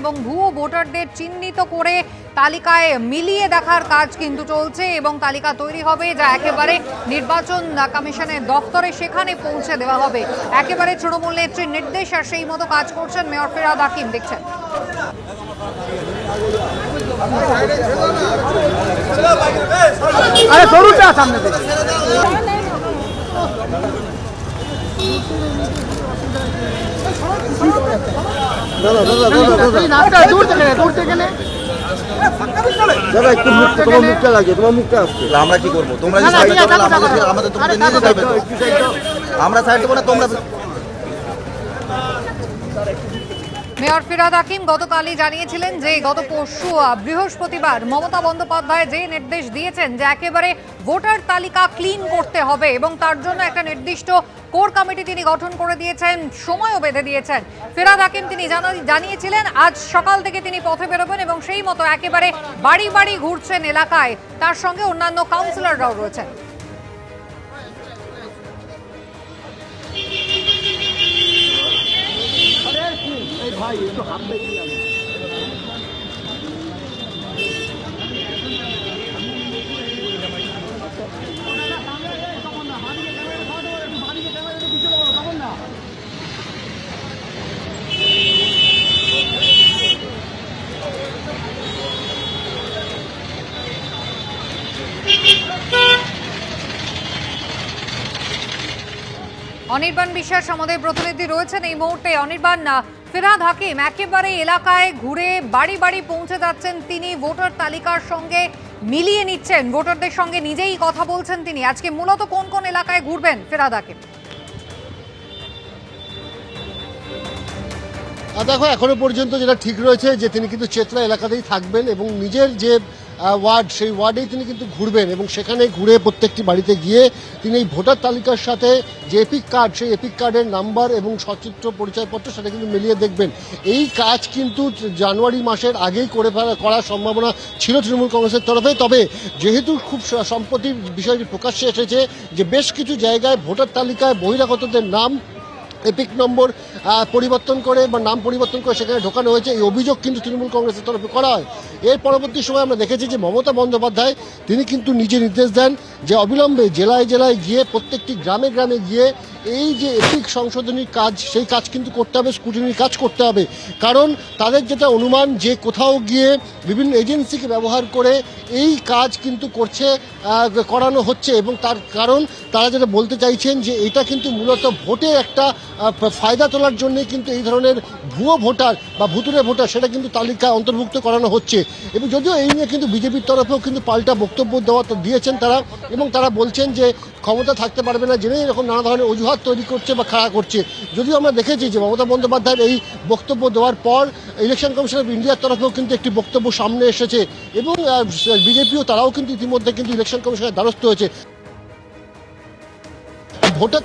এবং ভুয়ো ভোটারদের চিহ্নিত করে তালিকায় মিলিয়ে দেখার কাজ কিন্তু চলছে এবং তালিকা তৈরি হবে যা একেবারে নির্বাচন কমিশনের দফতরে সেখানে পৌঁছে দেওয়া হবে। একেবারে তৃণমূল নেত্রীর নির্দেশ, আর সেই মতো কাজ করছেন মেয়র ফেরাদ হাকিম, দেখছেন। সামনে থেকে দাদা দূর থেকে দূর থেকে। দাদা একটু মুখটা তোমার মুখটা লাগে তোমার মুখটা আসছে আমরা কি করব তোমরা আমাদের নিয়ে। আমরা সাইড দেবো না তোমরা মেয়র ফিরাদ হাকিম গতকালই জানিয়েছিলেন যে গত পরশু বৃহস্পতিবার মমতা বন্দ্যোপাধ্যায় যে নির্দেশ দিয়েছেন যে একেবারে ভোটার তালিকা ক্লিন করতে হবে এবং তার জন্য একটা নির্দিষ্ট কোর কমিটি তিনি গঠন করে দিয়েছেন, সময়ও বেঁধে দিয়েছেন। ফেরাদ হাকিম তিনি জানা- জানিয়েছিলেন, আজ সকাল থেকে তিনি পথে বেরোবেন এবং সেই মতো একেবারে বাড়ি বাড়ি ঘুরছেন এলাকায়। তার সঙ্গে অন্যান্য কাউন্সিলররাও রয়েছেন। অনির্বাণ বিশ্বাস আমাদের প্রতিনিধি রয়েছেন এই মুহূর্তে। অনির্বাণ আহ, ফিরহাদ হাকিম একেবারে এলাকায় ঘুরে বাড়ি বাড়ি পৌঁছে যাচ্ছেন তিনি। ভোটার তালিকার সঙ্গে মিলিয়ে নিচ্ছেন। ভোটারদের সঙ্গে নিজেই কথা বলছেন তিনি। আজকে মূলত কোন কোন এলাকায় ঘুরবেন ফেরাদ হাকিম? দেখো এখনও পর্যন্ত যেটা ঠিক রয়েছে যে তিনি কিন্তু চেতলা এলাকাতেই থাকবেন এবং নিজের যে ওয়ার্ড, সেই ওয়ার্ডেই তিনি কিন্তু ঘুরবেন এবং সেখানে ঘুরে প্রত্যেকটি বাড়িতে গিয়ে তিনি এই ভোটার তালিকার সাথে যে এপিক কার্ড, সেই এপিক কার্ডের নাম্বার এবং সচিত্র পরিচয়পত্র সেটা কিন্তু মিলিয়ে দেখবেন। এই কাজ কিন্তু জানুয়ারি মাসের আগেই করে ফেলা, করার সম্ভাবনা ছিল তৃণমূল কংগ্রেসের তরফে। তবে যেহেতু খুব সম্প্রতি বিষয়টি প্রকাশ্যে এসেছে যে বেশ কিছু জায়গায় ভোটার তালিকায় বহিরাগতদের নাম এপিক নম্বর পরিবর্তন করে বা নাম পরিবর্তন করে সেখানে ঢোকানো হয়েছে। এই অভিযোগ কিন্তু তৃণমূল কংগ্রেসের তরফে করা হয়। এর পরবর্তী সময় আমরা দেখেছি যে মমতা বন্দ্যোপাধ্যায়, তিনি কিন্তু নিজে নির্দেশ দেন যে অবিলম্বে জেলায় জেলায় গিয়ে প্রত্যেকটি গ্রামে গ্রামে গিয়ে এই যে এথিক সংশোধনীর কাজ, সেই কাজ কিন্তু করতে হবে স্কুটিনির কাজ করতে হবে। কারণ তাদের যেটা অনুমান, যে কোথাও গিয়ে বিভিন্ন এজেন্সিকে ব্যবহার করে এই কাজ কিন্তু করছে করানো হচ্ছে এবং তার কারণ তারা যেটা বলতে চাইছেন যে এটা কিন্তু মূলত ভোটে একটা ফায়দা তোলার জন্য কিন্তু এই ধরনের ভুয়ো ভোটার বা ভুতুরে ভোটার সেটা কিন্তু তালিকায় অন্তর্ভুক্ত করানো হচ্ছে। এবং যদিও এই নিয়ে কিন্তু বিজেপির তরফেও কিন্তু পাল্টা বক্তব্য দেওয়া দিয়েছেন তারা এবং তারা বলছেন যে ক্ষমতা থাকতে পারবে না জেনেই এরকম নানা ধরনের অজুহাত তৈরি করছে বা খাড়া করছে। যদিও আমরা দেখেছি যে মমতা বন্দ্যোপাধ্যায়ের এই বক্তব্য দেওয়ার পর ইলেকশন কমিশন অফ ইন্ডিয়ার তরফেও কিন্তু একটি বক্তব্য সামনে এসেছে এবং বিজেপিও তারাও কিন্তু ইতিমধ্যে কিন্তু ইলেকশন কমিশনের দ্বারস্থ হয়েছে। ভোটার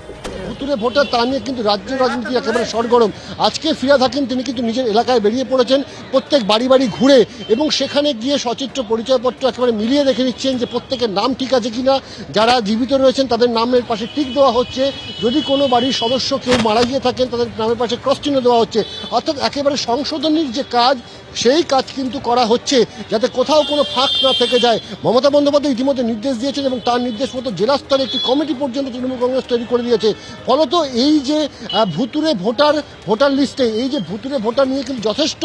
ভুতুরে ভোটার, তা নিয়ে কিন্তু রাজ্য রাজনীতি একেবারে সরগরম। আজকে ফিরাদ হাকিম তিনি কিন্তু নিজের এলাকায় বেরিয়ে পড়েছেন, প্রত্যেক বাড়ি বাড়ি ঘুরে, এবং সেখানে গিয়ে সচিত্র পরিচয়পত্র একেবারে মিলিয়ে দেখে নিচ্ছেন যে প্রত্যেকের নাম ঠিক আছে কিনা, যারা জীবিত রয়েছেন তাদের নামের পাশে টিক দেওয়া হচ্ছে, যদি কোনো বাড়ির সদস্য কেউ মারা গিয়ে থাকেন তাদের নামের পাশে ক্রস চিহ্ন দেওয়া হচ্ছে। অর্থাৎ একেবারে সংশোধনীর যে কাজ সেই কাজ কিন্তু করা হচ্ছে যাতে কোথাও কোনো ফাঁক না থেকে যায়। মমতা বন্দ্যোপাধ্যায় ইতিমধ্যে নির্দেশ দিয়েছেন এবং তার নির্দেশ মতো জেলা স্তরে একটি কমিটি পর্যন্ত তৃণমূল কংগ্রেস তৈরি করে দিয়েছে। ফলত এই যে ভুতুরে ভোটার ভোটার লিস্টে এই যে ভুতুরে ভোটার নিয়ে কিন্তু যথেষ্ট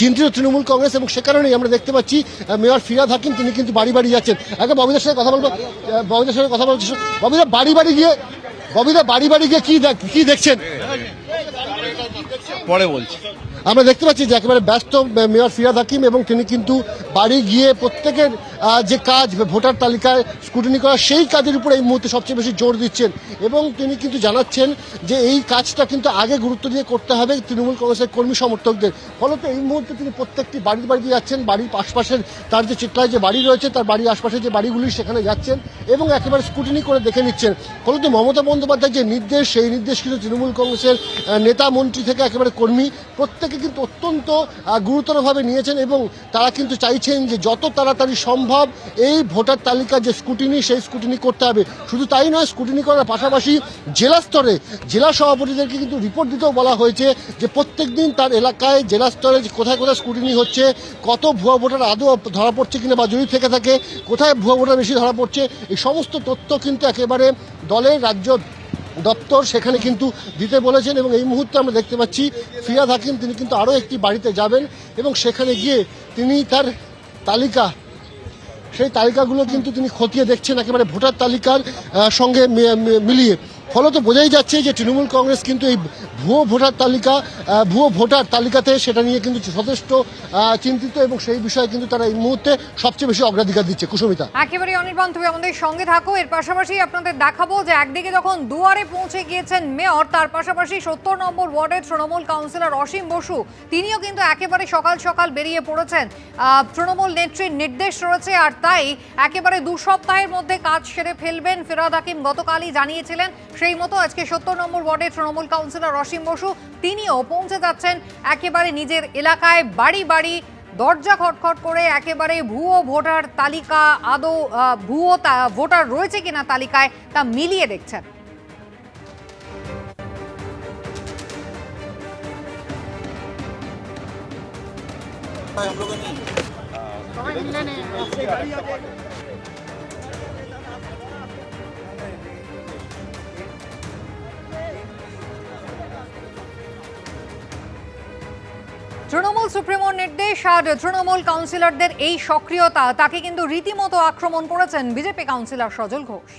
চিন্তিত তৃণমূল কংগ্রেস এবং সে কারণেই আমরা দেখতে পাচ্ছি মেয়র ফিরাদ হাকিম তিনি কিন্তু বাড়ি বাড়ি যাচ্ছেন। আগে ববিদার সাথে কথা বলব ববিদার সাথে কথা বলছি। ববিদা বাড়ি বাড়ি গিয়ে ববিদা বাড়ি বাড়ি গিয়ে কি কি দেখছেন? পরে বলছি। আমরা দেখতে পাচ্ছি যে একেবারে ব্যস্ত মেয়র ফিরাদ হাকিম এবং তিনি কিন্তু বাড়ি গিয়ে প্রত্যেকের যে কাজ ভোটার তালিকায় স্কুটিনি করা, সেই কাজের উপর এই মুহূর্তে সবচেয়ে বেশি জোর দিচ্ছেন। এবং তিনি কিন্তু জানাচ্ছেন যে এই কাজটা কিন্তু আগে গুরুত্ব দিয়ে করতে হবে তৃণমূল কংগ্রেসের কর্মী সমর্থকদের। ফলত এই মুহূর্তে তিনি প্রত্যেকটি বাড়ির বাড়িতে যাচ্ছেন, বাড়ির আশপাশের তার যে চিত্রায় যে বাড়ি রয়েছে, তার বাড়ির আশপাশে যে বাড়িগুলি সেখানে যাচ্ছেন এবং একেবারে স্কুটিনি করে দেখে নিচ্ছেন। ফলত মমতা বন্দ্যোপাধ্যায়ের যে নির্দেশ, সেই নির্দেশ কিন্তু তৃণমূল কংগ্রেসের নেতা মন্ত্রী থেকে একেবারে কর্মী প্রত্যেকে কিন্তু অত্যন্ত গুরুতরভাবে নিয়েছেন এবং তারা কিন্তু চাইছেন যে যত তাড়াতাড়ি সম্ভব এই ভোটার তালিকা যে স্কুটিনি, সেই স্কুটিনি করতে হবে। শুধু তাই নয়, স্কুটিনি করার পাশাপাশি জেলা স্তরে জেলা সভাপতিদেরকে কিন্তু রিপোর্ট দিতেও বলা হয়েছে যে প্রত্যেক দিন তার এলাকায় জেলা স্তরে কোথায় কোথায় স্কুটিনি হচ্ছে, কত ভুয়া ভোটার আদৌ ধরা পড়ছে কিনা বা যদি থেকে থাকে, কোথায় ভুয়া ভোটার বেশি ধরা পড়ছে, এই সমস্ত তথ্য কিন্তু একেবারে দলের রাজ্য দপ্তর সেখানে কিন্তু দিতে বলেছেন এবং এই মুহূর্তে আমরা দেখতে পাচ্ছি ফিয়াদ হাকিম, তিনি কিন্তু আরও একটি বাড়িতে যাবেন এবং সেখানে গিয়ে তিনি তার তালিকা, সেই তালিকাগুলো কিন্তু তিনি খতিয়ে দেখছেন, একেবারে ভোটার তালিকার সঙ্গে মিলিয়ে। ফলত বোঝাই যাচ্ছে যে তৃণমূল কংগ্রেস কিন্তু এই ভুয়ো ভোটার তালিকা ভুয়ো ভোটার তালিকাতে সেটা নিয়ে কিন্তু যথেষ্ট চিন্তিত এবং সেই বিষয়ে কিন্তু তারা এই মুহূর্তে সবচেয়ে বেশি অগ্রাধিকার দিচ্ছে। কুসুমিতা। একেবারে অনির্বাণ, তুমি আমাদের সঙ্গে থাকো। এর পাশাপাশি আপনাদের দেখাবো যে একদিকে যখন দুয়ারে পৌঁছে গিয়েছেন মেয়র, তার পাশাপাশি সত্তর নম্বর ওয়ার্ডের তৃণমূল কাউন্সিলর অসীম বসু, তিনিও কিন্তু একেবারে সকাল সকাল বেরিয়ে পড়েছেন। তৃণমূল নেত্রীর নির্দেশ রয়েছে আর তাই একেবারে দু সপ্তাহের মধ্যে কাজ সেরে ফেলবেন ফিরাদ হাকিম। গতকালই জানিয়েছিলেন সেই মতো আজকে সত্তর নম্বর ওয়ার্ডের তৃণমূল কাউন্সিলর অসীম বসু তিনিও পৌঁছে যাচ্ছেন একেবারে নিজের এলাকায় বাড়ি বাড়ি দরজা খটখট করে একেবারে ভুয়ো ভোটার তালিকা আদৌ ভুয়ো ভোটার রয়েছে কিনা তালিকায় তা মিলিয়ে দেখছেন। তৃণমূল সুপ্রিমোর নির্দেশ আর তৃণমূল কাউন্সিলরদের এই সক্রিয়তা, তাকে কিন্তু রীতিমতো আক্রমণ করেছেন বিজেপি কাউন্সিলর সজল ঘোষ।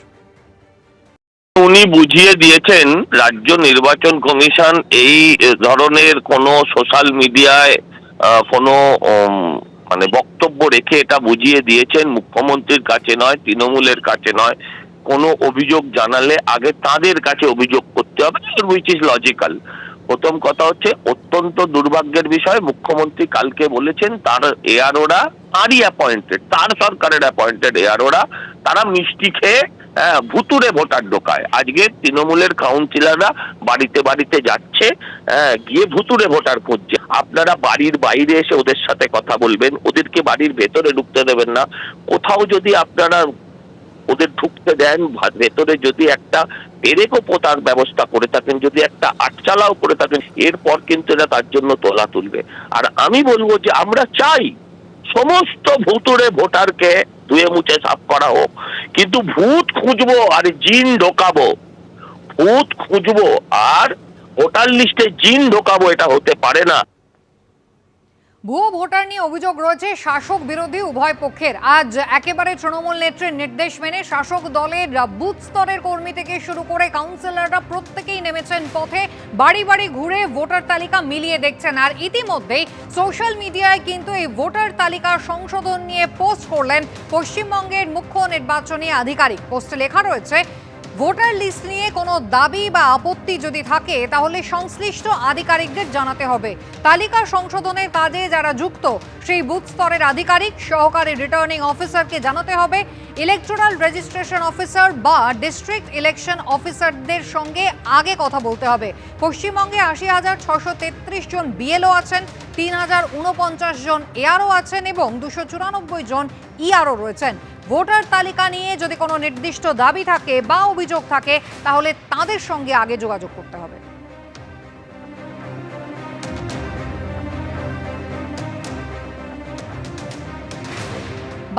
উনি বুঝিয়ে দিয়েছেন, রাজ্য নির্বাচন কমিশন এই ধরনের কোনো সোশ্যাল মিডিয়ায় কোনো মানে বক্তব্য রেখে এটা বুঝিয়ে দিয়েছেন, মুখ্যমন্ত্রীর কাছে নয়, তৃণমূলের কাছে নয়। কোনো অভিযোগ জানালে আগে তাদের কাছে অভিযোগ করতে হবে উইচ ইজ লজিক্যাল প্রথম কথা হচ্ছে অত্যন্ত দুর্ভাগ্যের বিষয় মুখ্যমন্ত্রী কালকে বলেছেন তার এআরওরা তারই অ্যাপয়েন্টেড তার সরকারের অ্যাপয়েন্টেড এআরওরা তারা মিষ্টি খেয়ে হ্যাঁ, ভুতুরে ভোটার ঢোকায়। আজকে তৃণমূলের কাউন্সিলররা বাড়িতে বাড়িতে যাচ্ছে হ্যাঁ, গিয়ে ভুতুরে ভোটার খুঁজছে। আপনারা বাড়ির বাইরে এসে ওদের সাথে কথা বলবেন ওদেরকে বাড়ির ভেতরে ঢুকতে দেবেন না। কোথাও যদি আপনারা ওদের ঢুকতে দেন ভেতরে যদি একটা পেরেকও পোতার ব্যবস্থা করে থাকেন, যদি একটা আটচালাও করে থাকেন, এরপর কিন্তু এরা তার জন্য তোলা তুলবে। আর আমি বলব যে আমরা চাই সমস্ত ভুতুরে ভোটারকে ধুয়ে মুছে সাফ করা হোক। কিন্তু ভূত খুঁজবো আর জিন ঢোকাবো। ভূত খুঁজবো আর ভোটার লিস্টে জিন ঢোকাবো এটা হতে পারে না। ভুয়ো ভোটার নিয়ে অভিযোগ রয়েছে, শাসক বিরোধী উভয় পক্ষের। আজ একেবারে তৃণমূল নেত্রীর নির্দেশ মেনে শাসক দলের বুথ স্তরের কর্মী থেকে শুরু করে কাউন্সিলররা প্রত্যেকেই নেমেছেন পথে। বাড়ি বাড়ি ঘুরে ভোটার তালিকা মিলিয়ে দেখছেন। আর ইতিমধ্যেই সোশ্যাল মিডিয়ায় কিন্তু এই ভোটার তালিকা সংশোধন নিয়ে পোস্ট করলেন পশ্চিমবঙ্গের মুখ্য নির্বাচনী আধিকারিক। পোস্টে লেখা রয়েছে ভোটার লিস্ট নিয়ে কোনো দাবি বা আপত্তি যদি থাকে, তাহলে সংশ্লিষ্ট আধিকারিকদের জানাতে হবে। তালিকা সংশোধনের কাজে যারা যুক্ত, সেই বুথ স্তরের আধিকারিক, সহকারী রিটার্নিং অফিসারকে জানাতে হবে। ইলেকট্রাল রেজিস্ট্রেশন অফিসার বা ডিস্ট্রিক্ট ইলেকশন অফিসারদের সঙ্গে আগে কথা বলতে হবে। পশ্চিমবঙ্গে আশি হাজার ছশো তেত্রিশ জন বিএলও আছেন, তিন হাজার উনপঞ্চাশ জন এআরও আছেন এবং দুশো চুরানব্বই জন ইআরও রয়েছেন। ভোটার তালিকা নিয়ে যদি কোনো নির্দিষ্ট দাবি থাকে বা অভিযোগ থাকে, তাহলে তাদের সঙ্গে আগে যোগাযোগ করতে হবে।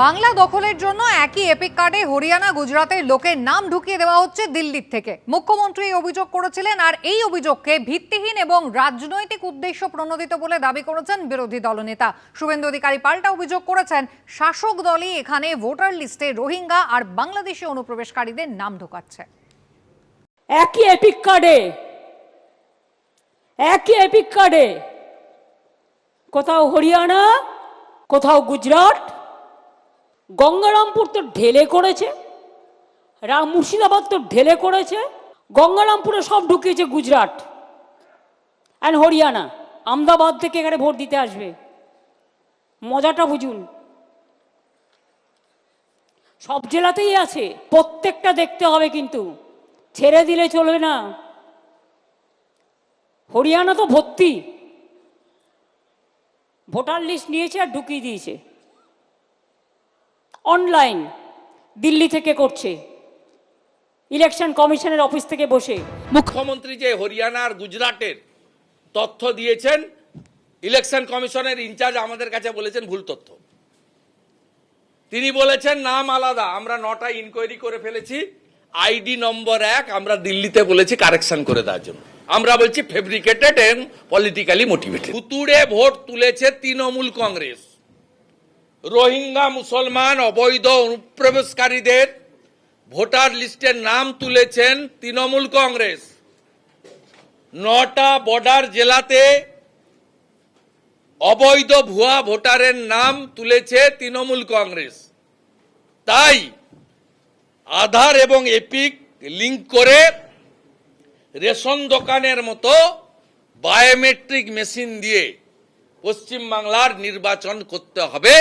বাংলা দখলের জন্য একই এপিক কার্ডে হরিয়ানা গুজরাতের লোকের নাম ঢুকিয়ে দেওয়া হচ্ছে দিল্লির থেকে। মুখ্যমন্ত্রী অভিযোগ করেছিলেন আর এই অভিযোগকে ভিত্তিহীন এবং রাজনৈতিক উদ্দেশ্য প্রণোদিত বলে দাবি করেছেন বিরোধী দলনেতা। শুভেন্দু অধিকারী পাল্টা অভিযোগ করেছেন, শাসক দলই এখানে ভোটার লিস্টে রোহিঙ্গা আর বাংলাদেশি অনুপ্রবেশকারীদের নাম ঢোকাচ্ছে। একই এপিক কার্ডে একই এপিক কার্ডে কোথাও হরিয়ানা, কোথাও গুজরাট গঙ্গারামপুর তো ঢেলে করেছে, রাম মুর্শিদাবাদ তো ঢেলে করেছে, গঙ্গারামপুরে সব ঢুকিয়েছে গুজরাট অ্যান্ড হরিয়ানা। আমদাবাদ থেকে এখানে ভোট দিতে আসবে। মজাটা বুঝুন, সব জেলাতেই আছে, প্রত্যেকটা দেখতে হবে কিন্তু, ছেড়ে দিলে চলবে না। হরিয়ানা তো ভর্তি, ভোটার লিস্ট নিয়েছে আর ঢুকিয়ে দিয়েছে। অনলাইন দিল্লি থেকে করছে। ইলেকশন কমিশনের অফিস থেকে বসে। মুখ্যমন্ত্রী যে হরিয়ানা আর গুজরাটের তথ্য দিয়েছেন, ইলেকশন কমিশনের ইনচার্জ আমাদের কাছে বলেছেন ভুল তথ্য। তিনি বলেছেন, নাম আলাদা, আমরা নটা ইনকোয়ারি করে ফেলেছি আইডি নম্বর এক, আমরা দিল্লিতে বলেছি কারেকশন করে দেওয়ার জন্য। আমরা বলছি ফেব্রিকেটেড এন্ড পলিটিক্যালি মোটিভেটেড উতুড়ে ভোট তুলেছে তৃণমূল কংগ্রেস। রোহিঙ্গা মুসলমান অবৈধ অনুপ্রবেশকারীদের ভোটার লিস্টের নাম তুলেছেন তৃণমূল কংগ্রেস। নটা বর্ডার জেলাতে অবৈধ ভুয়া ভোটারের নাম তুলেছে তৃণমূল কংগ্রেস। তাই আধার এবং এপিক লিঙ্ক করে রেশন দোকানের মতো বায়োমেট্রিক মেশিন দিয়ে পশ্চিমবাংলার নির্বাচন করতে হবে।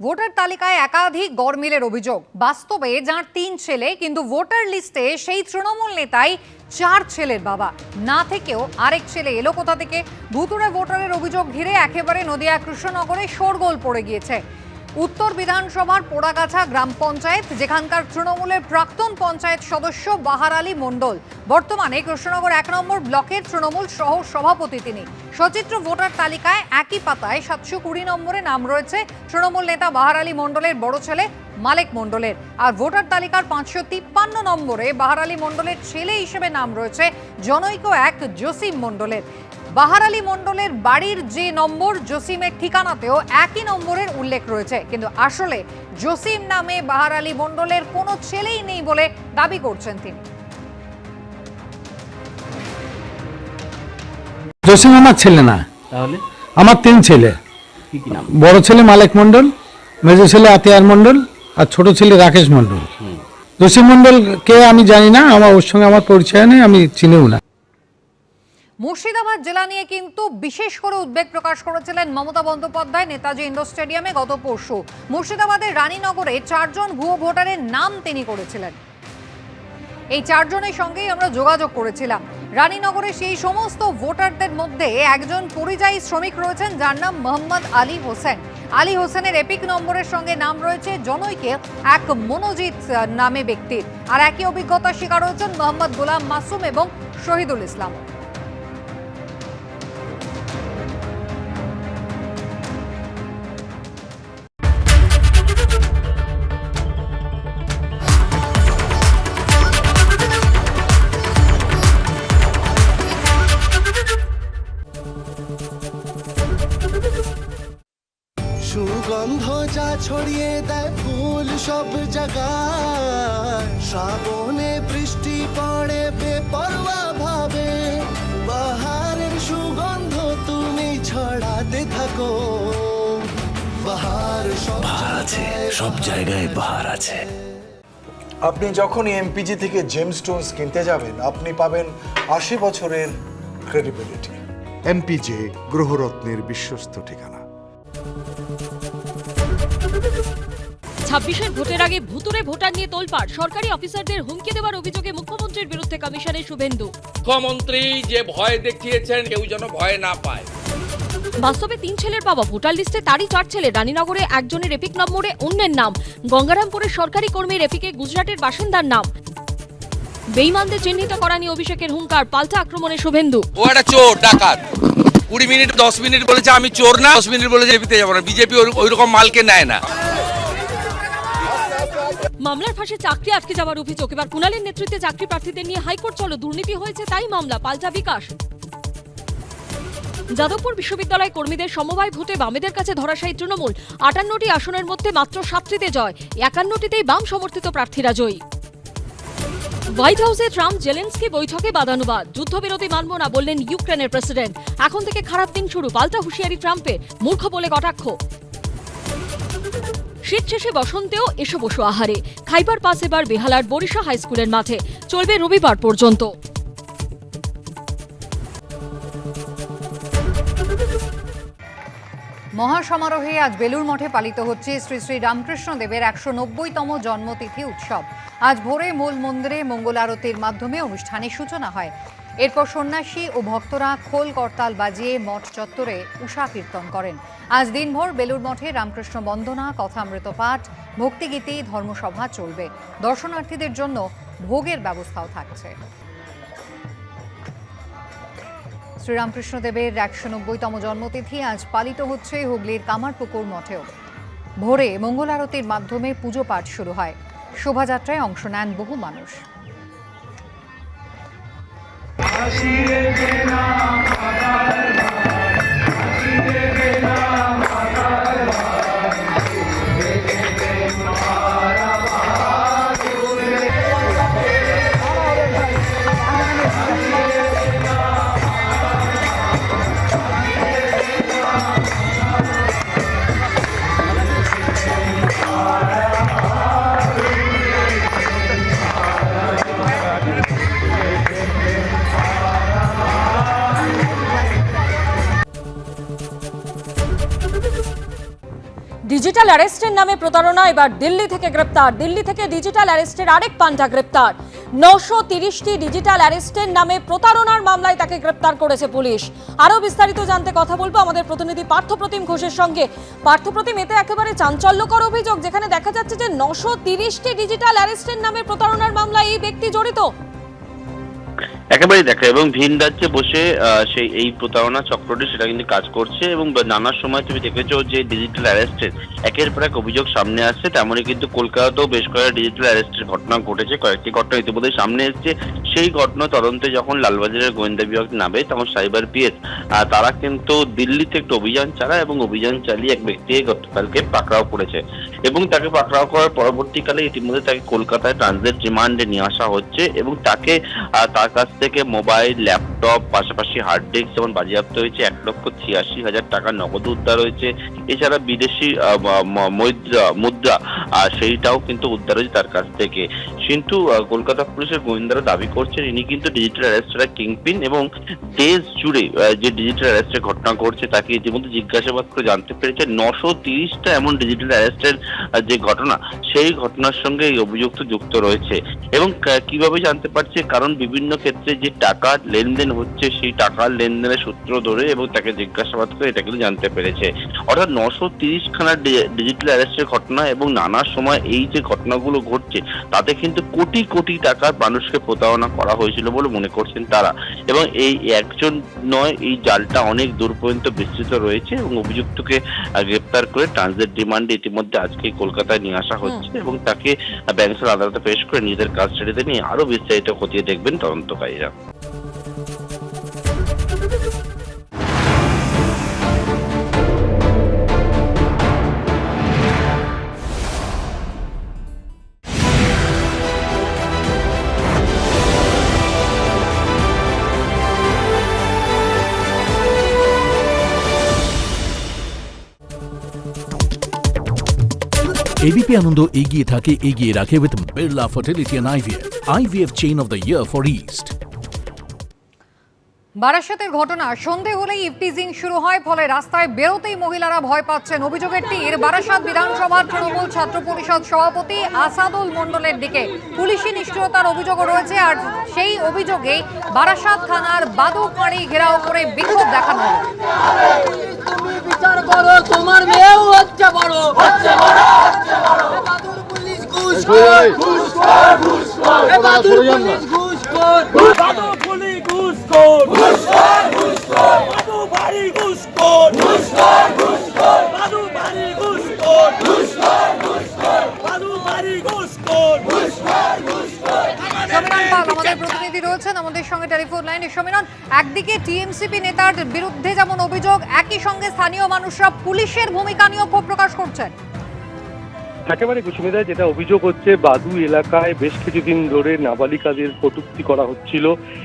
ভোটার তালিকায় একাধিক গরমিলের অভিযোগ। বাস্তবে যার তিন ছেলে, কিন্তু ভোটার লিস্টে সেই তৃণমূল নেতাই চার ছেলের বাবা। না থেকেও আরেক ছেলে এলো কোথা থেকে? ভুতুরে ভোটারের অভিযোগ ঘিরে একেবারে নদিয়া কৃষ্ণনগরে শোরগোল পড়ে গিয়েছে। উত্তর বিধানসভার পোড়াগাছা গ্রাম পঞ্চায়েত, যেখানকার তৃণমূলের প্রাক্তন পঞ্চায়েত সদস্য বাহার আলী মণ্ডল। বর্তমানে কৃষ্ণনগর এক নম্বর ব্লকের তৃণমূল সহ সভাপতি তিনি। সচিত্র ভোটার তালিকায় একই পাতায় সাতশো কুড়ি নম্বরে নাম রয়েছে তৃণমূল নেতা বাহার আলী মণ্ডলের বড় ছেলে মালেক মণ্ডলের। আর ভোটার তালিকার পাঁচশো তিপ্পান্ন নম্বরে বাহার আলী মণ্ডলের ছেলে হিসেবে নাম রয়েছে জনৈক এক জসিম মণ্ডলের। বাহার আলী মণ্ডলের বাড়ির যে নম্বর জসিমের ঠিকানাতেও একই নম্বরের উল্লেখ রয়েছে। কিন্তু আসলে জসিম নামে বাহার আলী মণ্ডলের কোনো ছেলেই নেই বলে দাবি করছেন তিনি। জসিম আমার ছেলে না। তাহলে? আমার তিন ছেলে। কি কি নাম? বড় ছেলে মালেক মণ্ডল মেজ ছেলে আতিয়ার মণ্ডল আর ছোট ছেলে রাকেশ মণ্ডল। জসিম মণ্ডল কে আমি জানি না আমার ওর সঙ্গে আমার পরিচয় নেই আমি চিনিও না। মুর্শিদাবাদ জেলা নিয়ে কিন্তু বিশেষ করে উদ্বেগ প্রকাশ করেছিলেন মমতা বন্দ্যোপাধ্যায় নেতাজি ইন্ডোর স্টেডিয়ামে গত পরশু। মুর্শিদাবাদের রানীনগরে চারজন ভুয়ো ভোটারের নাম তিনি করেছিলেন। এই চারজনের সঙ্গেই আমরা যোগাযোগ করেছিলাম। রানীনগরে সেই সমস্ত ভোটারদের মধ্যে একজন পরিযায়ী শ্রমিক রয়েছেন, যার নাম মোহাম্মদ আলী হোসেন। আলী হোসেনের এপিক নম্বরের সঙ্গে নাম রয়েছে জনৈকে এক মনোজিৎ নামে ব্যক্তির আর একই অভিজ্ঞতার শিকার হয়েছেন মোহাম্মদ গোলাম মাসুম এবং শহীদুল ইসলাম। সব জায়গায় শ্রাবণে বৃষ্টি পড়ে বেপরোয়া ভাবে। বাহারের সুগন্ধ তুমি ছড়াতে থাকো। বাহার সব আছে সব জায়গায় বাহার আছে। আপনি যখনই এমপিজি থেকে জেম স্টোনস কিনতে যাবেন আপনি পাবেন আশি বছরের ক্রেডিবিলিটি এমপিজে গ্রহরত্নের বিশ্বস্ত ঠিকানা। ছাব্বিশের ভোটের আগে ভুতুরে ভোটার নিয়ে তোলপাড়। সরকারি অফিসারদের হুমকি দেওয়ার অভিযোগে মুখ্যমন্ত্রীর বিরুদ্ধে কমিশনের শুভেন্দু। মুখ্যমন্ত্রী যে ভয় দেখিয়েছেন কেউ যেন ভয় না পায়। বাস্তবে তিন ছেলের বাবা ভোটার লিস্টে তারই চার ছেলে। রানীনগরে একজনের এপিক নম্বরে অন্যের নাম। গঙ্গারামপুরের সরকারি কর্মীর এপিকে গুজরাটের বাসিন্দার নাম। বেইমানদের চিহ্নিত করা নিয়ে অভিষেকের হুঙ্কার পাল্টা আক্রমণে শুভেন্দু। ও একটা চোর ডাকাত। কুড়ি মিনিট দশ মিনিট বলেছে আমি চোর না। দশ মিনিট বলেছে বিজেপিতে যাব না। বিজেপি ওই রকম মালকে নেয় না। মামলার ফাঁসে চাকরি আটকে যাওয়ার অভিযোগ। এবার কুণালের নেতৃত্বে চাকরি প্রার্থীদের নিয়ে হাইকোর্ট চলো, দুর্নীতি হয়েছে তাই মামলা, পাল্টা বিকাশ। যাদবপুর বিশ্ববিদ্যালয় কর্মীদের সমবায় ভোটে বামেদের কাছে ধরাশায়ী তৃণমূল। আটান্নটি আসনের মধ্যে মাত্র সাতটিতে জয়, একান্নটিতেই বাম সমর্থিত প্রার্থীরা জয়ী। হোয়াইট হাউসে ট্রাম্প জেলেন্সকি বৈঠকে বাদানুবাদ। যুদ্ধবিরতি মানব না বললেন ইউক্রেনের প্রেসিডেন্ট। এখন থেকে খারাপ দিন শুরু, পাল্টা হুঁশিয়ারি ট্রাম্পের, মূর্খ বলে কটাক্ষ। শীত শেষে বসন্তেও এসো বসো আহারে। খাইবার পাস এবার বেহালার বরিশা হাইস্কুলের মাঠে। চলবে রবিবার পর্যন্ত। মহাসমারোহে আজ বেলুর মঠে পালিত হচ্ছে শ্রী শ্রী রামকৃষ্ণ দেবের একশো নব্বইতম জন্মতিথি উৎসব। আজ ভোরে মূল মন্দিরে মঙ্গল আরতির মাধ্যমে অনুষ্ঠানের সূচনা হয়। এরপর সন্ন্যাসী ও ভক্তরা খোল করতাল বাজিয়ে মঠ চত্বরে উষা কীর্তন করেন। আজ দিনভর বেলুর মঠে রামকৃষ্ণ বন্দনা, কথামৃত পাঠ, ভক্তিগীতি, ধর্মসভা চলবে। দর্শনার্থীদের জন্য ভোগের ব্যবস্থাও থাকছে। শ্রীরামকৃষ্ণদেবের একশো নব্বইতম জন্মতিথি আজ পালিত হচ্ছে হুগলির কামারপুকুর মঠেও। ভোরে মঙ্গল আরতির মাধ্যমে পুজো পাঠ শুরু হয়। শোভাযাত্রায় অংশ নেন বহু মানুষ। ডিজিটাল অ্যারেস্টের নামে প্রতারণা, এবার দিল্লি থেকে গ্রেপ্তার। দিল্লি থেকে ডিজিটাল অ্যারেস্টের আরেক পান্ডা গ্রেপ্তার। নশো তিরিশটি ডিজিটাল অ্যারেস্টের নামে প্রতারণার মামলায় তাকে গ্রেপ্তার করেছে পুলিশ। আরও বিস্তারিত জানতে কথা বলব আমাদের প্রতিনিধি পার্থপ্রতিম ঘোষের সঙ্গে। পার্থপ্রতিম এতে একেবারে চাঞ্চল্যকর অভিযোগ, যেখানে দেখা যাচ্ছে যে নশো তিরিশটি ডিজিটাল অ্যারেস্টের নামে প্রতারণার মামলায় এই ব্যক্তি জড়িত। একেবারেই দেখা, এবং ভিন রাজ্যে বসে সেই এই প্রতারণা চক্রটি, সেটা কিন্তু কাজ করছে এবং নানা সময় তুমি দেখেছ যে ডিজিটাল অ্যারেস্টের একের পর এক অভিযোগ সামনে আসছে। তেমনই কিন্তু কলকাতাতেও বেশ কয়েকটা ডিজিটাল অ্যারেস্টের ঘটনা ঘটেছে। কয়েকটি ঘটনা ইতিমধ্যে সামনে এসেছে। সেই ঘটনা তদন্তে যখন লালবাজারের গোয়েন্দা বিভাগ নামে, তখন সাইবার পিএস তারা কিন্তু দিল্লিতে একটি অভিযান চালায় এবং অভিযান চালিয়ে এক ব্যক্তিকে গতকালকে পাকড়াও করেছে। এবং তাকে পাকড়াও করার পরবর্তীকালে ইতিমধ্যে তাকে কলকাতায় ট্রানজিট রিমান্ডে নিয়ে আসা হচ্ছে এবং তাকে তার কাছ থেকে মোবাইল, ল্যাপটপ, পাশাপাশি হার্ড ডিস্ক যেমন বাজেয়াপ্ত হয়েছে, এক লক্ষ ছিয়াশি হাজার টাকা নগদ উদ্ধার হয়েছে। এছাড়া বিদেশি মুদ্রা মুদ্রা সেইটাও কিন্তু উদ্ধার হয়েছে তার কাছ থেকে। কিন্তু কলকাতা পুলিশের গোয়েন্দারা দাবি করছেন, ইনি কিন্তু ডিজিটাল অ্যারেস্টের কিংপিন এবং দেশ জুড়ে যে ডিজিটাল অ্যারেস্টের ঘটনা ঘটছে তাকে ইতিমধ্যে জিজ্ঞাসাবাদ করে জানতে পেরেছে নশো তিরিশটা এমন ডিজিটাল অ্যারেস্টের যে ঘটনা, সেই ঘটনার সঙ্গে এই অভিযুক্ত যুক্ত রয়েছে। এবং কীভাবে জানতে পারছে? কারণ বিভিন্ন ক্ষেত্রে যে টাকার লেনদেন হচ্ছে সেই টাকার লেনদেনের সূত্র ধরে এবং তাকে জিজ্ঞাসাবাদ করে এটা কিন্তু জানতে পেরেছে। অর্থাৎ নশো তিরিশ খানা ডিজিটাল অ্যারেস্টের ঘটনা এবং নানা সময় এই যে ঘটনাগুলো ঘটছে তাতে কিন্তু কোটি কোটি টাকার মানুষকে প্রতারণা করা হয়েছিল বলে মনে করছেন তারা। এবং এই একজন নয় এই জালটা অনেক দূর পর্যন্ত বিস্তৃত রয়েছে এবং অভিযুক্তকে গ্রেপ্তার করে ট্রানজিট রিমান্ডে ইতিমধ্যে আজকে কলকাতায় নিয়ে আসা হচ্ছে এবং তাকে ব্যাংকের আদালতে পেশ করে নিজেদের কাস্টাডিতে নিয়ে আরও বিস্তারিত খতিয়ে দেখবেন তদন্তকারীরা এবিপি আনন্দ এগিয়ে থাকে এগিয়ে রাখে with Birla fertility and IVF IVF chain of the year for East বারাসাতের ঘটনা সন্ধে হলেই ইফটিজিং শুরু হয় ফলে রাস্তায় বেরোতেই মহিলারা ভয় পাচ্ছেন। অভিযোগের তীর বারাসাত বিধানসভার তৃণমূল ছাত্র পরিষদ সভাপতি আসাদুল মণ্ডলের দিকে। পুলিশি নিষ্ঠুরতার অভিযোগও রয়েছে আর সেই অভিযোগে বারাসাত থানার বাদুকমারি ঘেরাও করে বিক্ষোভ দেখানো হলো। তুমি বিচার করো তোমার মেয়েও হচ্ছে বড়। হচ্ছে বড় পুলিশ ঘুষ ঘুষ ঘুষ ঘুষ ঘুষ ঘুষ ঘুষ ঘুষ ঘুষ ঘুষ ঘুষ ঘুষ ঘুষ ঘুষ ঘুষ ঘুষ খোর সমীরণ পাল আমাদের প্রতিনিধি রয়েছেন আমাদের সঙ্গে টেলিফোন লাইনে সমীরণ একদিকে টিএমসিপি নেতার বিরুদ্ধে যেমন অভিযোগ একই সঙ্গে স্থানীয় মানুষরা পুলিশের ভূমিকা নিয়েও ক্ষোভ প্রকাশ করছেন। একেবারে কুসুমিদা যেটা অভিযোগ হচ্ছে, বাদু এলাকায় বেশ কিছুদিন ধরে নাবালিকাদের কটুক্তি করা হচ্ছিল।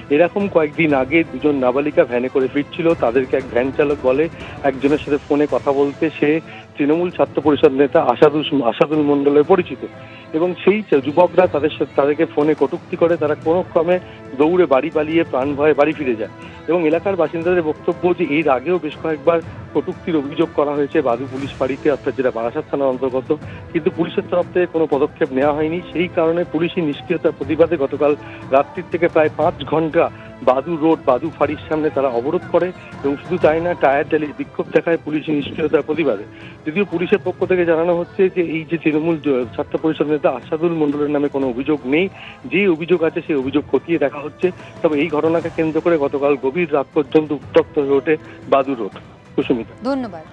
এরকম কয়েকদিন আগে দুজন নাবালিকা ভ্যানে করে ফিরছিল। তাদেরকে এক ভ্যান চালক বলে, একজনের সাথে ফোনে কথা বলতে সে তৃণমূল ছাত্র পরিষদ নেতা আসাদুল আসাদুল মণ্ডলের পরিচিত। এবং সেই যুবকরা তাদের তাদেরকে ফোনে কটূক্তি করে, তারা কোনো ক্রমে দৌড়ে বাড়ি পালিয়ে প্রাণ ভয়ে বাড়ি ফিরে যায়। এবং এলাকার বাসিন্দাদের বক্তব্য যে এর আগেও বেশ কয়েকবার কটূক্তির অভিযোগ করা হয়েছে, বাদু পুলিশ বাড়িতে, অর্থাৎ যেটা বারাসাত থানার অন্তর্গত। কিন্তু পুলিশের তরফ থেকে কোনো পদক্ষেপ নেওয়া হয়নি। সেই কারণে পুলিশি নিষ্ক্রিয়তার প্রতিবাদে গতকাল রাত্রির থেকে প্রায় পাঁচ ঘণ্টা বাদু রোড, বাদু ফাঁড়ির সামনে তারা অবরোধ করে এবং শুধু তাই না, টায়ার জ্বালিয়ে বিক্ষোভ দেখায় পুলিশের নিষ্ক্রিয়তার প্রতিবাদে। যদিও পুলিশের পক্ষ থেকে জানানো হচ্ছে যে এই যে তৃণমূল ছাত্র পরিষদ নেতা আসাদুল মণ্ডলের নামে কোনো অভিযোগ নেই। যে অভিযোগ আছে সেই অভিযোগ খতিয়ে দেখা হচ্ছে। তবে এই ঘটনাকে কেন্দ্র করে গতকাল গভীর রাত পর্যন্ত উত্তপ্ত হয়ে ওঠে বাদু রোড। কুসুমিতা ধন্যবাদ।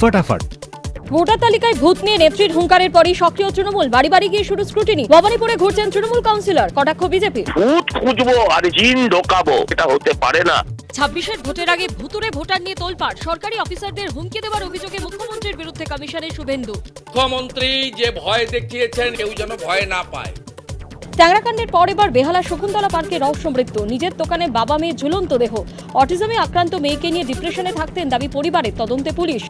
ফটাফট। ভোটার তালিকায় ভূত নিয়ে নেত্রীর হুঙ্কারের পরই সক্রিয় তৃণমূল। বাড়ি বাড়ি গিয়ে শুরু স্ক্রুটিনি ভবানীপুরে ঘুরছেন তৃণমূল কাউন্সিলর কটাক্ষ বিজেপি ভূত খুঁজবো আর জিন ঢোকাবো এটা হতে পারে না। ছাব্বিশের ভোটের আগে ভুতুরে ভোটার নিয়ে তোলপাড়। সরকারি অফিসারদের হুমকি দেওয়ার অভিযোগে মুখ্যমন্ত্রীর বিরুদ্ধে কমিশনের শুভেন্দু। মুখ্যমন্ত্রী যে ভয় দেখিয়েছেন কেউ যেন ভয় না পায়। ট্যাংরাকাণ্ডের পর এবার বেহালা শকুন্তলা পার্কে রহস্য মৃত্যু। নিজের দোকানে বাবা মেয়ে ঝুলন্ত দেহ। অটিজমে আক্রান্ত মেয়েকে নিয়ে ডিপ্রেশনে থাকতেন দাবি পরিবারের তদন্তে পুলিশ।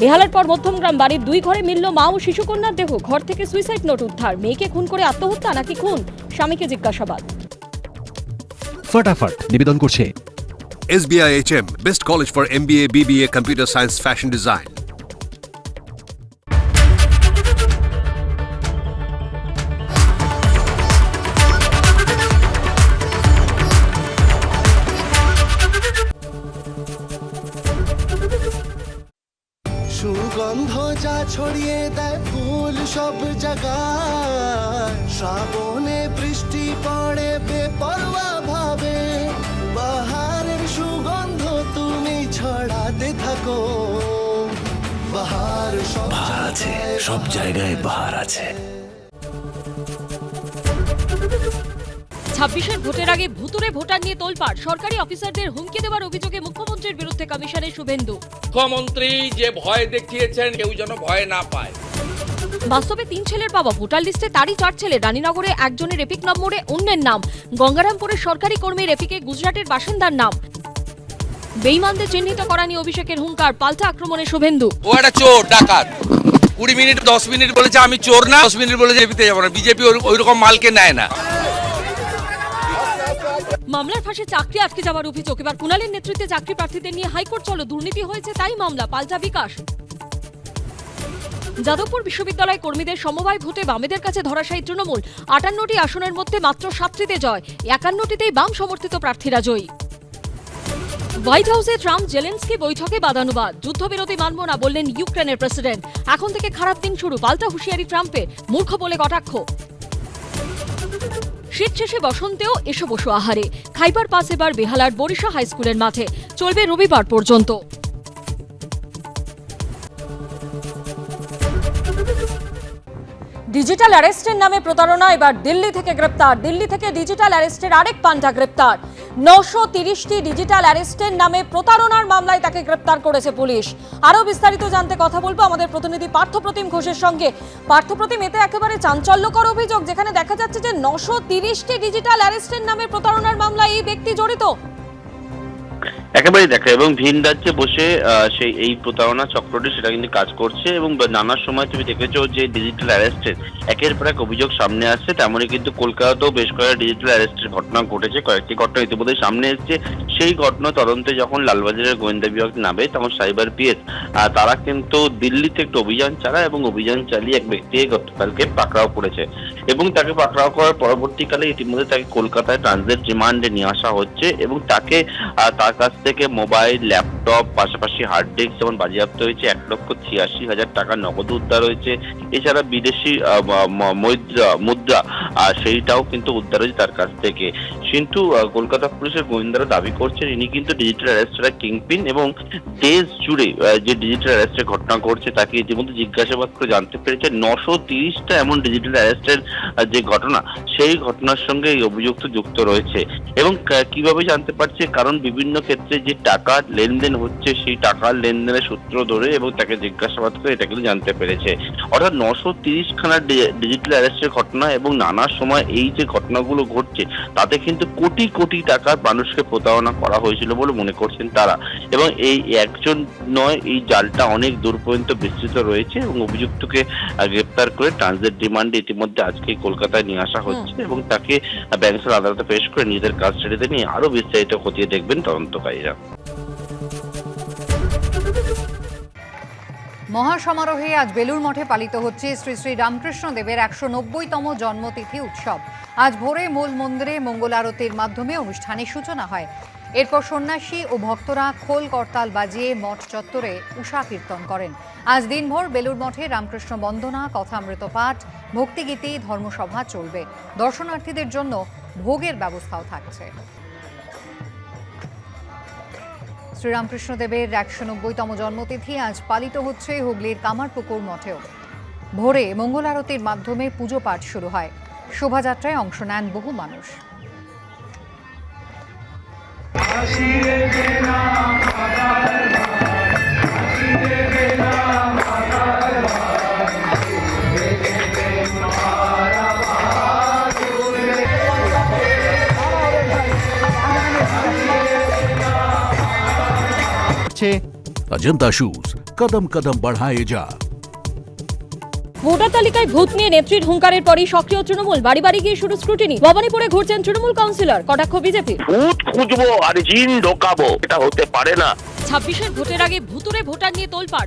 বেহালার পর মধ্যমগ্রাম বাড়ির দুই ঘরে মিলল মা ও শিশুকন্যার দেহ। ঘর থেকে সুইসাইড নোট উদ্ধার। মেয়েকে খুন করে আত্মহত্যা নাকি খুন? স্বামীকে জিজ্ঞাসাবাদ। ফটাফট নিবেদন করছে। S BIHM best college for M BA BBA computer science fashion design যা ছড়িয়ে দেয় ফুল সব জায়গায়। শ্রাবণে বৃষ্টি পড়ে বেপরোয়া ভাবে। বাহারের সুগন্ধ তুমি ছড়াতে থাকো। বাহার সব আছে সব জায়গায় বাহার আছে। ছাব্বিশের ভোটের আগে ভুতুরে ভোটার নিয়ে তোলপাড়। সরকারি অফিসারদের হুমকি দেওয়ার অভিযোগে মুখ্যমন্ত্রীর বিরুদ্ধে কমিশনের শুভেন্দু। মুখ্যমন্ত্রী যে ভয় দেখিয়েছেন কেউ যেন ভয় না পায়। বাস্তবে তিন ছেলের বাবা ভোটার লিস্টে তারই চার ছেলে। রানীনগরে একজনের এপিক নম্বরে অন্যের নাম। গঙ্গারামপুরের সরকারি কর্মীর এপিকে গুজরাটের বাসিন্দার নাম। বেইমানদের চিহ্নিত করা নিয়ে অভিষেকের হুঙ্কার। পাল্টা আক্রমণে শুভেন্দু। ও একটা চোর ডাকাত। কুড়ি মিনিট দশ মিনিট বলেছে আমি চোর না দশ মিনিট বলেছে বিজেপিতে যাব না। বিজেপি ওই রকম মালকে নেয় না। মামলার ফাঁসে চাকরি আটকে যাওয়ার অভিযোগ। এবার কুণালের নেতৃত্বে চাকরি প্রার্থীদের নিয়ে হাইকোর্ট চলো, দুর্নীতি হয়েছে তাই মামলা, পাল্টা বিকাশ। যাদবপুর বিশ্ববিদ্যালয় কর্মীদের সমবায় ভোটে বামেদের কাছে ধরাশায়ী তৃণমূল। আটান্নটি আসনের মধ্যে মাত্র সাতটিতে জয়, একান্নটিতেই বাম সমর্থিত প্রার্থীরা জয়ী। হোয়াইট হাউসে ট্রাম্প জেলেন্সকি বৈঠকে বাদানুবাদ। যুদ্ধবিরতি মানব না বললেন ইউক্রেনের প্রেসিডেন্ট। এখন থেকে খারাপ দিন শুরু, পাল্টা হুঁশিয়ারি ট্রাম্পের, মূর্খ বলে কটাক্ষ। শীত শেষে বসন্তেও এসো বসো আহারে। খাইবার পাস এবার বেহালার বরিশা হাইস্কুলের মাঠে। চলবে রবিবার পর্যন্ত। ডিজিটাল অ্যারেস্টের নামে প্রতারণা, এবার দিল্লি থেকে গ্রেপ্তার। দিল্লি থেকে ডিজিটাল অ্যারেস্টের আরেক পান্ডা গ্রেপ্তার। নশো তিরিশটি ডিজিটাল অ্যারেস্টের নামে প্রতারণার মামলায় তাকে গ্রেপ্তার করেছে পুলিশ। আরও বিস্তারিত জানতে কথা বলব আমাদের প্রতিনিধি পার্থপ্রতিম ঘোষের সঙ্গে। পার্থপ্রতিম এতে একেবারে চাঞ্চল্যকর অভিযোগ যেখানে দেখা যাচ্ছে যে নশো তিরিশটি ডিজিটাল অ্যারেস্টের নামে প্রতারণার মামলায় এই ব্যক্তি জড়িত। একেবারেই দেখা, এবং ভিন রাজ্যে বসে সেই এই প্রতারণা চক্রটি সেটা কিন্তু কাজ করছে এবং নানা সময় তুমি দেখেছ যে ডিজিটাল অ্যারেস্টের একের পর এক অভিযোগ সামনে আসছে। তেমনই কিন্তু কলকাতাতেও বেশ কয়েকটা ডিজিটাল অ্যারেস্টের ঘটনা ঘটেছে, কয়েকটি ঘটনা ইতিমধ্যে সামনে এসেছে। সেই ঘটনা তদন্তে যখন লালবাজারের গোয়েন্দা বিভাগ নামে, তখন সাইবার পিএস তারা কিন্তু দিল্লিতে একটু অভিযান চালায় এবং অভিযান চালিয়ে এক ব্যক্তিকে গতকালকে পাকড়াও করেছে। এবং তাকে পাকড়াও করার পরবর্তীকালে ইতিমধ্যে তাকে কলকাতায় ট্রানজিট রিমান্ডে নিয়ে আসা হচ্ছে এবং তাকে তার কাছ থেকে মোবাইল, ল্যাপটপ, পাশাপাশি হার্ড ডিস্ক যেমন বাজেয়াপ্ত হয়েছে, এক লক্ষ ছিয়াশি হাজার টাকা নগদ উদ্ধার হয়েছে। এছাড়া বিদেশি মুদ্রা মুদ্রা সেইটাও কিন্তু উদ্ধার হয়েছে তার কাছ থেকে। কিন্তু কলকাতা পুলিশের গোয়েন্দারা দাবি করছেন ইনি কিন্তু ডিজিটাল অ্যারেস্টের কিংপিন এবং দেশ জুড়ে যে ডিজিটাল অ্যারেস্টের ঘটনা ঘটছে তাকে ইতিমধ্যে জিজ্ঞাসাবাদ করে জানতে পেরেছে নশো তিরিশটা এমন ডিজিটাল অ্যারেস্টের যে ঘটনা, সেই ঘটনার সঙ্গে এই অভিযুক্ত যুক্ত রয়েছে। এবং কীভাবে জানতে পারছে? কারণ বিভিন্ন ক্ষেত্রে যে টাকার লেনদেন হচ্ছে, সেই টাকার লেনদেনের সূত্র ধরে এবং তাকে জিজ্ঞাসাবাদ করে এটা কিন্তু জানতে পেরেছে। অর্থাৎ নশো তিরিশ খানা ডিজিটাল অ্যারেস্টের ঘটনা এবং নানা সময় এই যে ঘটনাগুলো ঘটছে, তাতে কিন্তু কিন্তু কোটি কোটি টাকার মানুষকে প্রতারণা করা হয়েছিল বলে মনে করছেন তারা। এবং এই একজন নয় এই জালটা অনেক দূর পর্যন্ত বিস্তৃত রয়েছে এবং অভিযুক্তকে গ্রেপ্তার করে ট্রানজিট ডিমান্ডে ইতিমধ্যে আজকে কলকাতায় নিয়ে আসা হচ্ছে এবং তাকে ব্যাংকের আদালতে পেশ করে নিজেদের কাস্টাডিতে নিয়ে আরও বিস্তারিত খতিয়ে দেখবেন তদন্তকারীরা। মহাসমারোহে আজ বেলুর মঠে পালিত হচ্ছে শ্রী শ্রী রামকৃষ্ণ দেবের একশো নব্বইতম জন্মতিথি উৎসব। আজ ভোরে মূল মন্দিরে মঙ্গল আরতির মাধ্যমে অনুষ্ঠানের সূচনা হয়। এরপর সন্ন্যাসী ও ভক্তরা খোল করতাল বাজিয়ে মঠ চত্বরে উষা কীর্তন করেন। আজ দিনভর বেলুর মঠে রামকৃষ্ণ বন্দনা, কথামৃত পাঠ, ভক্তিগীতি, ধর্মসভা চলবে। দর্শনার্থীদের জন্য ভোগের ব্যবস্থাও থাকছে। শ্রীরামকৃষ্ণদেবের একশো নব্বইতম জন্মতিথি আজ পালিত হচ্ছে হুগলির কামারপুকুর মঠেও। ভোরে মঙ্গল আরতির মাধ্যমে পুজো পাঠ শুরু হয়। শোভাযাত্রায় অংশ নেন বহু মানুষ। છે অজন্তা শুজ কদম কদম বাড়ায়ে যা। ভোটার তালিকায় ভূত নিয়ে নেত্রীর হুঙ্কারের পরই সক্রিয় তৃণমূল। বাড়ি বাড়ি গিয়ে শুরু স্ক্রুটিনি ভবানীপুরে ঘুরছেন তৃণমূল কাউন্সিলর কটাক্ষ বিজেপি। ভূত খুঁজবো আর জিন ঢোকাবো এটা হতে পারে না। ছাব্বিশের ভোটের আগে ভুতুরে ভোটার নিয়ে তোলপাড়।